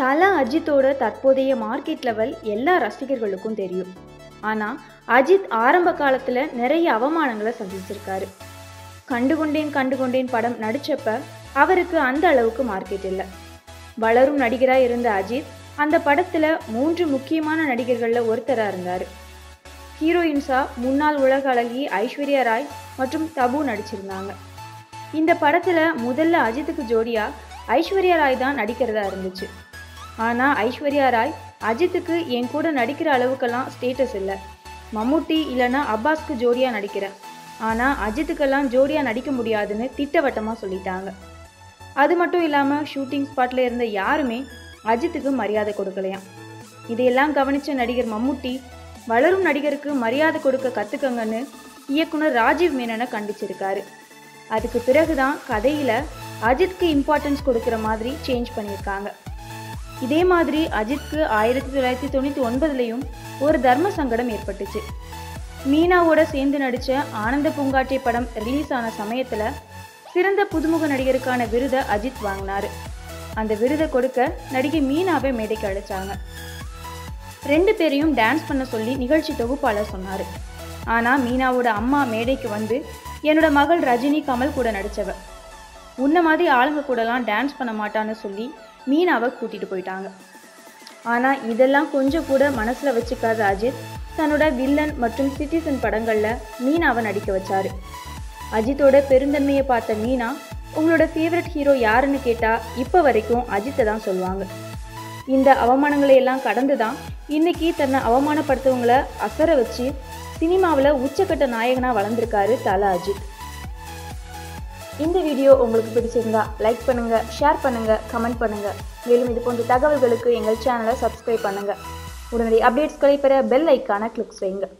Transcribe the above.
தல அஜித்தோட தற்போதைய மார்க்கெட் லெவல் எல்லா ரசிகர்களுக்கும் தெரியும். ஆனால் அஜித் ஆரம்ப காலத்தில் நிறைய அவமானங்களை சந்திச்சிருக்காரு. கண்டுகொண்டேன் கண்டுகொண்டேன் படம் நடிச்சப்ப அவருக்கு அந்த அளவுக்கு மார்க்கெட் இல்லை. வளரும் நடிகராக இருந்த அஜித் அந்த படத்தில் மூன்று முக்கியமான நடிகர்களில் ஒருத்தராக இருந்தார். ஹீரோயின்ஸா முன்னாள் உலக அழகி ஐஸ்வர்யா ராய் மற்றும் தபு நடிச்சிருந்தாங்க. இந்த படத்தில் முதல்ல அஜித்துக்கு ஜோடியாக ஐஸ்வர்யா ராய் தான் நடிக்கிறதா இருந்துச்சு. ஆனால் ஐஸ்வர்யா ராய் அஜித்துக்கு என் கூட நடிக்கிற அளவுக்கெல்லாம் ஸ்டேட்டஸ் இல்லை. மம்முட்டி இல்லைன்னா அப்பாஸ்க்கு ஜோடியாக நடிக்கிறேன் ஆனால் அஜித்துக்கெல்லாம் ஜோடியாக நடிக்க முடியாதுன்னு திட்டவட்டமாக சொல்லிட்டாங்க. அது மட்டும் இல்லாமல் ஷூட்டிங் ஸ்பாட்டில் இருந்த யாருமே அஜித்துக்கு மரியாதை கொடுக்கலையாம். இதையெல்லாம் கவனித்த நடிகர் மம்முட்டி வளரும் நடிகருக்கு மரியாதை கொடுக்க கற்றுக்கங்கன்னு இயக்குனர் ராஜீவ் மேனனை கண்டிச்சிருக்காரு. அதுக்கு பிறகுதான் கதையில் அஜித்க்கு இம்பார்ட்டன்ஸ் கொடுக்குற மாதிரி சேஞ்ச் பண்ணியிருக்காங்க. இதே மாதிரி அஜித்க்கு ஆயிரத்தி தொள்ளாயிரத்தி தொண்ணூற்றி ஒன்பதுலேயும் ஒரு தர்ம சங்கடம் ஏற்பட்டுச்சு. மீனாவோட சேர்ந்து நடித்த ஆனந்த பூங்காட்டி படம் ரிலீஸ் ஆன சமயத்தில் சிறந்த புதுமுக நடிகருக்கான விருதை அஜித் வாங்கினார். அந்த விருதை கொடுக்க நடிகை மீனாவை மேடைக்கு அழைச்சாங்க. ரெண்டு பேரையும் டான்ஸ் பண்ண சொல்லி நிகழ்ச்சி தொகுப்பாளர் சொன்னார். ஆனால் மீனாவோட அம்மா மேடைக்கு வந்து என்னோட மகள் ரஜினி கமல் கூட நடித்தவ உன்ன மாதிரி ஆளுங்க கூடலாம் டான்ஸ் பண்ண மாட்டான்னு சொல்லி மீனாவை கூட்டிகிட்டு போயிட்டாங்க. ஆனால் இதெல்லாம் கொஞ்சம் கூட மனசில் வச்சுக்காத அஜித் தன்னோட வில்லன் மற்றும் சிட்டிசன் படங்களில் மீனாவை நடிக்க வச்சார். அஜித்தோட பெருந்தன்மையை பார்த்த மீனா உங்களோட ஃபேவரட் ஹீரோ யாருன்னு கேட்டால் இப்போ வரைக்கும் அஜித்தை தான் சொல்லுவாங்க. இந்த அவமானங்களை எல்லாம் கடந்து தான் இன்றைக்கி தன்னை அவமானப்படுத்தவங்களை அசர வச்சு சினிமாவில் உச்சக்கட்ட நாயகனாக வளர்ந்துருக்காரு தல அஜித். இந்த வீடியோ உங்களுக்கு பிடிச்சிருந்தா லைக் பண்ணுங்க ஷேர் பண்ணுங்க கமெண்ட் பண்ணுங்க. மேலும் இது போன்ற தகவல்களுக்கு எங்கள் சேனலை சப்ஸ்கிரைப் பண்ணுங்க. உடனடி அப்டேட்ஸ்களை பெற பெல் ஐக்கான கிளிக் செய்யுங்கள்